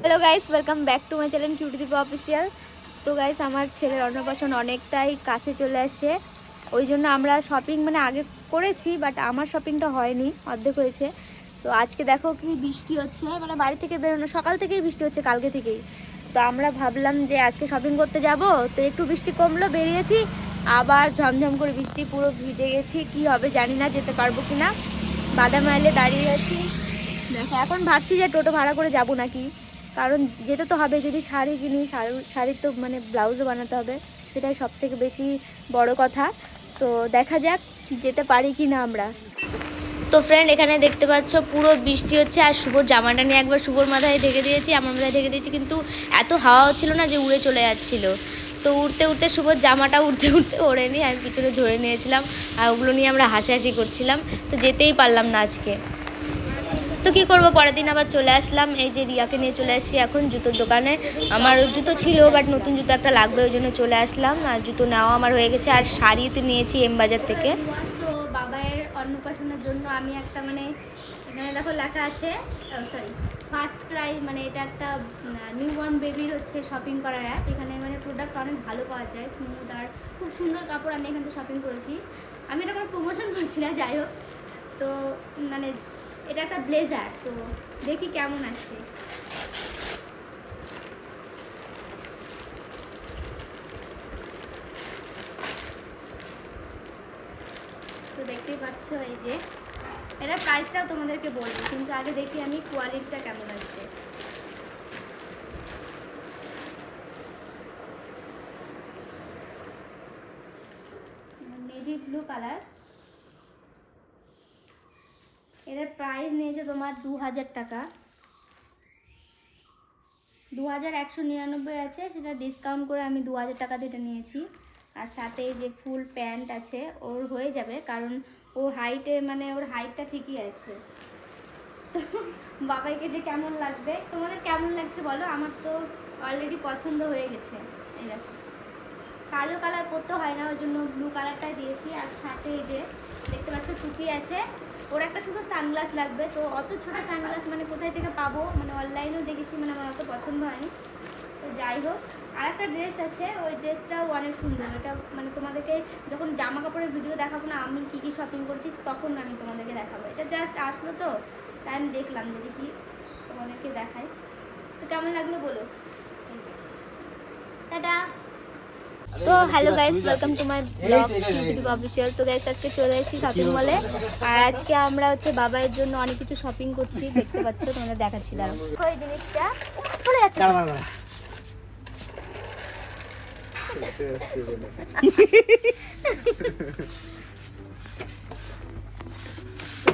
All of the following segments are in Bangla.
Hello guys welcome back to my channel cutie Dipa official তো গাইস আমার ছেলের অন্নপ্রাশন অনেকটাই কাছে চলে আসছে ওই জন্য আমরা শপিং মানে আগে করেছি বাট আমার শপিংটা হয়নি, অর্ধেক হয়েছে। তো আজকে দেখো কি বৃষ্টি হচ্ছে মানে বাড়ি থেকে বেরোনো, সকাল থেকেই বৃষ্টি হচ্ছে, কালকে থেকেই। তো আমরা ভাবলাম যে আজকে শপিং করতে যাব, তো একটু বৃষ্টি কমলো, বেরিয়েছি। আবার ঝমঝম করে বৃষ্টি পুরো ভিজে গেছি, কি হবে জানি না, যেতে পারব কি না বাদাম আইলে দাঁড়িয়ে আছি। দেখো, এখন ভাবছি যে টোটো ভাড়া করে যাব নাকি। কারণ যেতে তো হবে, যদি শাড়ি কিনি, শাড়ি, শাড়ির তো মানে ব্লাউজও বানাতে হবে, সেটাই সব থেকে বেশি বড় কথা। তো দেখা যাক, যেতে পারি কি না আমরা। তো ফ্রেন্ড এখানে দেখতে পাচ্ছ, পুরো বৃষ্টি হচ্ছে, আর শুভর জামাটা নিয়ে একবার শুভর মাথায় ঢেকে দিয়েছি, আমার মাথায় ঢেকে দিয়েছি, কিন্তু এত হাওয়া হচ্ছিল না যে উড়ে চলে যাচ্ছিল। তো উড়তে উড়তে শুভ জামাটা উড়তে উড়তে ওড়ে নিয়ে আমি পিছনে ধরে নিয়েছিলাম আর ওগুলো নিয়ে আমরা হাসাহাসি করছিলাম। তো যেতেই পারলাম না আজকে। তো কী করব? পরের দিন আবার চলে আসলাম। এই যে রিয়াকে নিয়ে চলে আসছি এখন জুতোর দোকানে। আমার জুতো ছিল বাট নতুন জুতো একটা লাগবে, ওই জন্য চলে আসলাম। আর জুতো নেওয়া আমার হয়ে গেছে। আর শাড়ি তো নিয়েছি এম বাজার থেকে। তো বাবায়ের অন্নপ্রাশনের জন্য আমি একটা মানে এখানে দেখো লেখা আছে সরি ফার্স্ট ক্রাই মানে এটা একটা নিউ হচ্ছে শপিং করার অ্যাপ এখানে মানে প্রোডাক্ট অনেক ভালো পাওয়া যায় স্মুথ আর খুব সুন্দর কাপড় আমি এখান থেকে শপিং করেছি। আমি এটা কোনো প্রমোশন করছি না, যাই হোক। তো মানে এটা একটা ব্লেজার তো দেখি কেমন আসছে। তো দেখতেই পাচ্ছ এই যে। এটা প্রাইসটাও তোমাদেরকে বলব, কিন্তু আগে দেখি আমি কোয়ালিটিটা কেমন আছে নেভি ব্লু কালার এটার প্রাইস নিয়েছে তোমার দু হাজার টাকা। দু হাজার একশো নিরানব্বই আছে, সেটা ডিসকাউন্ট করে আমি দু হাজার টাকা দিয়ে নিয়েছি। আর সাথে যে ফুল প্যান্ট আছে, ওর হয়ে যাবে, কারণ ও হাইটে মানে ওর হাইটটা ঠিকই আছে। তো বাবাইকে যে কেমন লাগবে? তোমাদের কেমন লাগছে বলো? আমার তো অলরেডি পছন্দ হয়ে গেছে। এই দেখো। কালো কালার পরতে হয় না ওই জন্য ব্লু কালারটাই দিয়েছি। আর সাথে যে, দেখতে পাচ্ছ, টুপি আছে। ওর একটা শুধু সানগ্লাস লাগবে, তো অত ছোট সানগ্লাস মানে কোথায় থেকে পাবো? মানে অনলাইনেও দেখেছি মানে আমার অত পছন্দ হয়নি। তো যাই হোক আর একটা ড্রেস আছে, ওই ড্রেসটাও অনেক সুন্দর। ওটা মানে তোমাদেরকে যখন জামা কাপড়ের ভিডিও দেখাবো না, আমি কী কী শপিং করছি, তখন আমি তোমাদেরকে দেখাবো। এটা জাস্ট আসলো তো, তাই আমি দেখলাম যে দেখি তোমাদেরকে দেখাই। তো কেমন লাগল বলো? টাটা! তো hello guys welcome to my blog official তো গাইস আজকে চলে এসেছি শপিং মলে আর আজকে আমরা হচ্ছে বাবাইয়ের জন্য অনেক কিছু শপিং করছি দেখতে পাচ্ছ তোমাদের দেখাচ্ছি দাঁড়াও ওই জিনিসটা চলে যাচ্ছে।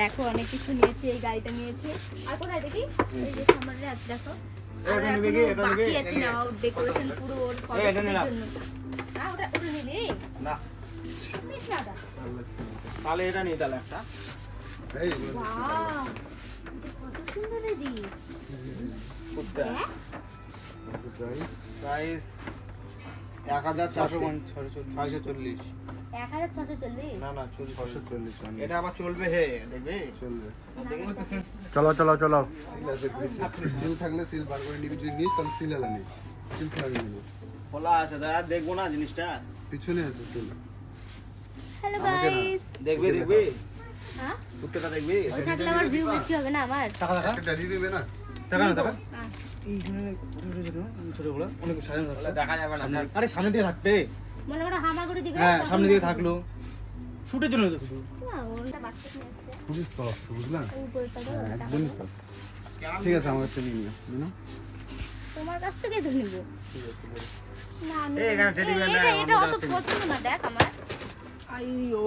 দেখো অনেক কিছু নিয়েছি এই গাড়িটা নিয়েছি। আর কোথায় দেখি? এই যে সামনে আছে দেখো। আর? বাকি আছে নেওয়া ডেকোরেশন পুরো ওর। জন্য। না ওটা ওটা নিলি না। নিস না ওটা। তাহলে এটা নিই তাহলে একটা। কত সুন্দর রে প্রাইস এক হাজার চারশো ছয়শো চল্লিশ। এক হাজার ছশো চল্লিশ? না না ছশো চল্লিশ এটা আবার চলবে হে দেখবে? চলবে। চলো চলো চলো। সিল থাকলে সিল বার করে নিবি। যদি নিস তাহলে সিল আলা নেই সিল খোলা নিবি। খোলা আছে দাদা দেখব না জিনিসটা? পিছনে আছে সিল হ্যালো গাইস দেখবি দেখবি? হ্যাঁ? কুর্তাটা দেখবি? ওই থাকলে আমার ভিউ বেশি হবে না আমার? হ্যাঁ। আরে সামনে দিকে থাকতে মনে করে হামাগুড়ি দিবে হ্যাঁ তখন সামনে দিকে থাকল। শুটের জন্য। খুবই সফট হ্যাঁ, ওটা একদমই সফট ঠিক আছে আমার কাছে নিয়ে নিও তোমার কাছ থেকে তো নিবো। এখানে bear এ- নাই, এটা- এটা অত পছন্দ না। দেখ আমার। আইও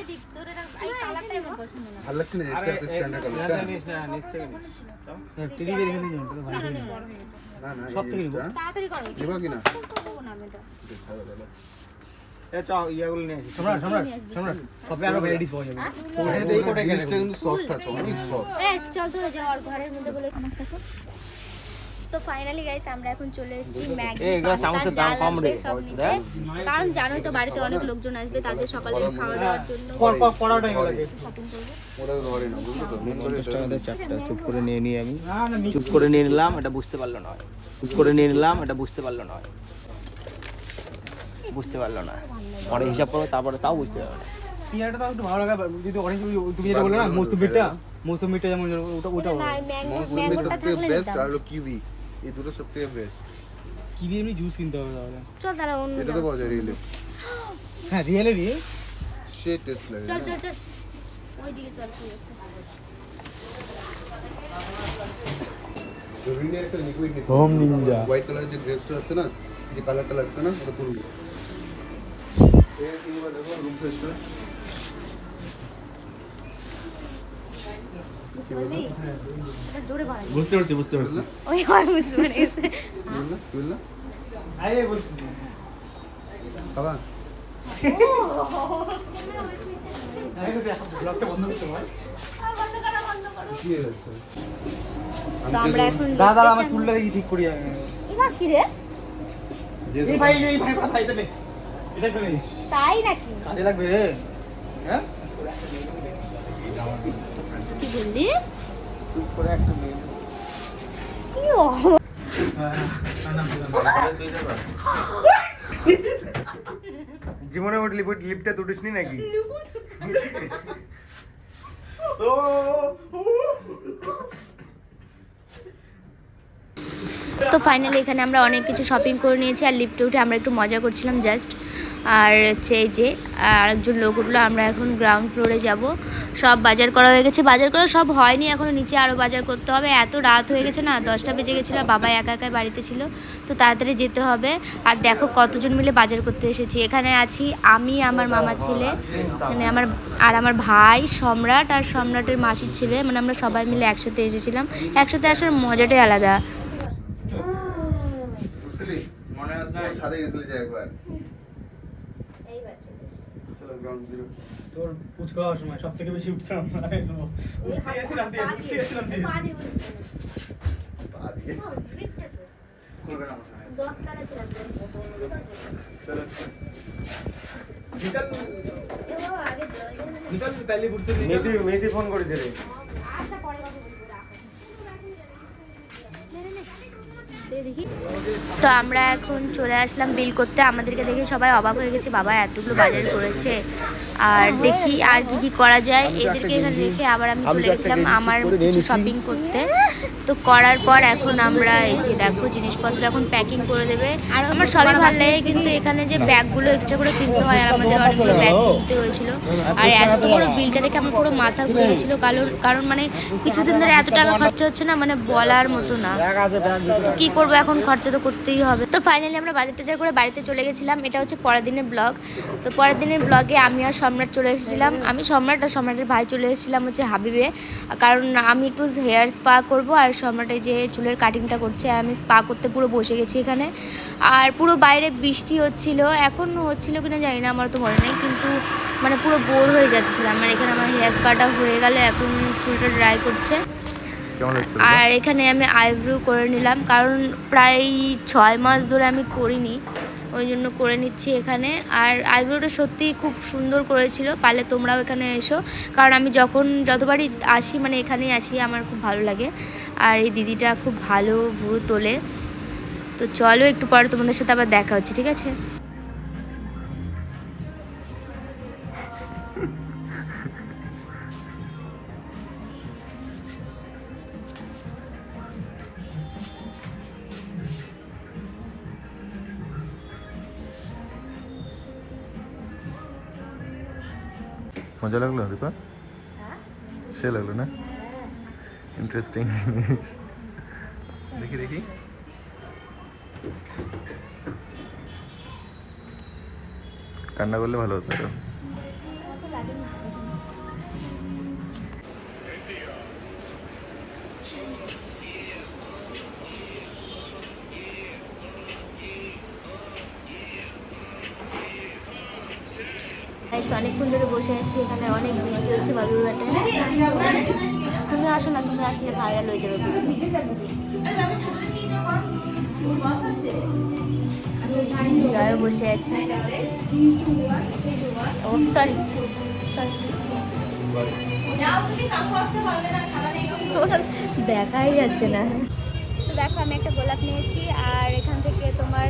এদিক তোর এটা এই কালারটাই আমার পছন্দ না। ভালো লাগছে না আরে স্ট্যান্ডার্ড স্ট্যান্ডার্ড এটা কালারটা নিস না নিচ থেকে নিস। যাও। টিভি বের এখানে নিয়ে যাও, ভালো নিও। না না সব নিবো। তাড়াতাড়ি করো নিবা কি না না আমি এটা। এ চ ইয়াগুলো নিয়ে আসি। সম্রাট সম্রাট সম্রাট সবে আরও ভ্যারাইটিস পাওয়া যাবে। হ্যাঁ? ওখানে তো এই জিনিসটা কিন্তু সফট আছে অনেক সফট এই চল ধরে যাও আর ঘরের মধ্যে বলে আমার কাছে তো ফাইনালি গাইস আমরা এখন চলে এসেছি ম্যাগি সব নিতে কারণ জানোই তো বাড়িতে অনেক লোকজন আসবে তাদের সকালে খাওয়া দাওয়ার জন্য। দিয়ে চারটা চুপ করে নিয়ে নিই আমি। চুপ করে নিয়ে নিলাম এটা বুঝতে পারল না। চুপ করে নিয়ে নিলাম এটা বুঝতে পারল না। বুঝতে পারল না। পরে হিসাব করো তারপরে তাও বুঝতে পারবে পিয়াটা তাও একটু ভালো লাগে যদি অরেঞ্জ তুমি যেটা বললে না মৌসুমিটা মৌসুমিটা যেমন ওটা ওটা না ম্যাঙ্গো মৌসুমি থাকলে বেস্ট আর কিউই এই দুটো সবথেকে বেস্ট কি দিয়ে এমনি জুস কিনতে হবে তাহলে? চল তাহলে অন্য এটা তো পাওয়া যায় রিয়েলি হ্যাঁ রিয়েলি রি সে টেস্ট লাগে। চল চল চল। ওইদিকে চল ঠিক আছে। রবিনের একটা লিকুইড হোম নিনজা হোয়াইট কালারের যে ড্রেসটা আছে না যে কালারটা লাগছে না ওটা পুরো রুম ফ্রেশনার বললি এটা জোরে বাড়াই বুঝতে পারছি বুঝতে পারছি। ওই হয় বুঝতে পেরেছে। বুঝলা বুঝলা আরে বলছি। এখন দাদা আমার চুলটা দেখি ঠিক করি আমি। কি রে? এই ভাই এই ভাই ভাই এটা এটা করে তাই নাকি? কাজে লাগবে রে। হ্যাঁ? কি বললি? চুপ করে একটা মেয়ে কি জীবনে লিপ লিপটা তুটিসনি নাকি? তো ফাইনালি এখানে আমরা অনেক কিছু শপিং করে নিয়েছি আর লিফটে উঠে আমরা একটু মজা করছিলাম জাস্ট আর হচ্ছে এই যে আরেকজন লোক উঠল আমরা এখন গ্রাউন্ড ফ্লোরে যাব। সব বাজার করা হয়ে গেছে। বাজার করা সব হয়নি এখনও নিচে আরও বাজার করতে হবে। এত রাত হয়ে গেছে না দশটা বেজে গেছিল আর বাবা একা একা বাড়িতে ছিল। তো তাড়াতাড়ি যেতে হবে। আর দেখো কতজন মিলে বাজার করতে এসেছি। এখানে আছি আমি আমার মামা ছেলে মানে আমার আর আমার ভাই সম্রাট আর সম্রাটের মাসির ছেলে। মানে আমরা সবাই মিলে একসাথে এসেছিলাম। একসাথে আসার মজাটাই আলাদা। মনে আছে ছাদে গেছিলি যে একবার। গ্রাউন্ড জিরো তোর পুচ হওয়ার সময় সব থেকে বেশি উঠতাম। উঠতে গেছিলাম দিয়ে উঠতে গেছিলাম দিয়ে পা দিয়ে? করবে না আমার সঙ্গে। চলো নিতাল নিতাল পहले উঠতে মেহেদি মেহেদি ফোন করেছে রে। তো আমরা এখন চলে আসলাম বিল করতে। আমাদেরকে দেখে সবাই অবাক হয়ে গেছে, বাবা, এতগুলো বাজার করেছে। আর দেখি আর কি কি করা যায়। এদেরকে এখানে রেখে আবার আমি চলে গেছিলাম আমার কিছু শপিং করতে। তো করার পর এখন আমরা এই যে দেখো জিনিসপত্র এখন প্যাকিং করে দেবে। আর আমার সবই ভালো লাগে কিন্তু এখানে যে ব্যাগগুলো এক্সট্রা করে কিনতে হয় আর আমাদের অনেকগুলো ব্যাগ কিনতে হয়েছিল। আর এত বড় বিলটা দেখে আমার পুরো মাথা ঘুরে গেছিল। কারণ কারণ মানে কিছুদিন ধরে এত টাকা খরচা হচ্ছে না মানে বলার মতো না। কি করব এখন? খরচা তো করতেই হবে। তো ফাইনালি আমরা বাজার টাজার করে বাড়িতে চলে গেছিলাম। এটা হচ্ছে পরের দিনের ব্লগ তো পরের দিনের ব্লগে আমি আর সম্রাট চলে এসেছিলাম। আমি সম্রাট আর সম্রাটের ভাই চলে এসেছিলাম হচ্ছে হাবিবে। কারণ আমি একটু হেয়ার স্পা করব আর সম্রাটে যে চুলের কাটিংটা করছে আর আমি স্পা করতে পুরো বসে গেছি এখানে। আর পুরো বাইরে বৃষ্টি হচ্ছিল এখন হচ্ছিল কিনা জানি না আমার তো মনে নেই কিন্তু মানে পুরো বোর হয়ে যাচ্ছিলাম। আর এখানে আমার হেয়ার স্পাটা হয়ে গেল এখন চুলটা ড্রাই করছে। আর এখানে আমি আইব্রো করে নিলাম কারণ প্রায় ছয় মাস ধরে আমি করিনি। ওই জন্য করে নিচ্ছি এখানে। আর আইব্রোটা সত্যিই খুব সুন্দর করেছিল। পারলে তোমরাও এখানে এসো। কারণ আমি যখন যতবারই আসি মানে এখানেই আসি, আমার খুব ভালো লাগে। আর এই দিদিটা খুব ভালো ভুরু তোলে। তো চলো একটু পরে তোমাদের সাথে আবার দেখা হচ্ছে, ঠিক আছে? মজা লাগল দীপা সে লাগল না? ইন্টারেস্টিং দেখি দেখি। কান্না করলে ভালো হতো গাইস অনেকক্ষণ ধরে বসে আছি, এখানে অনেক বৃষ্টি হচ্ছে বালুরঘাটে তুমি আসো না, তুমি আসলে ভাইরাল হয়ে যাবে। জয় বসে আছে। ও সরি দেখাই যাচ্ছে না। তো দেখো, আমি একটা গোলাপ নিয়েছি, আর এখান থেকে তোমার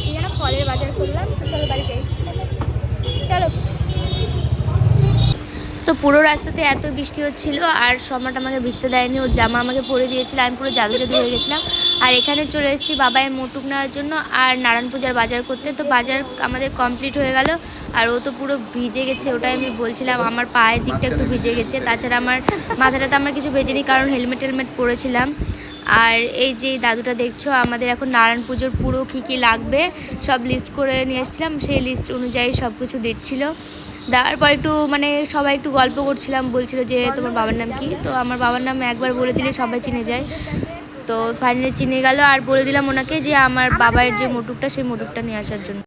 কি যেন ফলের বাজার করলাম। তো চলো বাড়ি যাই। চলো। তো পুরো রাস্তাতে এত বৃষ্টি হচ্ছিল আর সম্রাট আমাকে ভিজতে দেয়নি। ওর জামা আমাকে পরে দিয়েছিল, আমি পুরো জাদু জাদু হয়ে গেছিলাম। আর এখানে চলে এসেছি বাবাইয়ের মোটুক নেওয়ার জন্য আর নারায়ণ পূজার বাজার করতে। তো বাজার আমাদের কমপ্লিট হয়ে গেল আর ও তো পুরো ভিজে গেছে, ওটাই আমি বলছিলাম। আমার পায়ের দিকটা একটু ভিজে গেছে। তাছাড়া আমার মাথাটাতে আমার কিছু ভেজেনি, কারণ হেলমেট টেলমেট পরেছিলাম। আর এই যে দাদুটা দেখছ, আমাদের এখন নারায়ণ পুজোর পুরো কী কী লাগবে সব লিস্ট করে নিয়ে এসেছিলাম, সেই লিস্ট অনুযায়ী সব কিছু দিচ্ছিল। দেওয়ার পর একটু মানে সবাই একটু গল্প করছিলাম, বলছিল যে তোমার বাবার নাম কি? তো আমার বাবার নাম একবার বলে দিলে সবাই চিনে যায়। তো ফাইনালি চিনে গেল আর বলে দিলাম ওনাকে যে আমার বাবার যে মোটুকটা, সেই মোটুকটা নিয়ে আসার জন্য।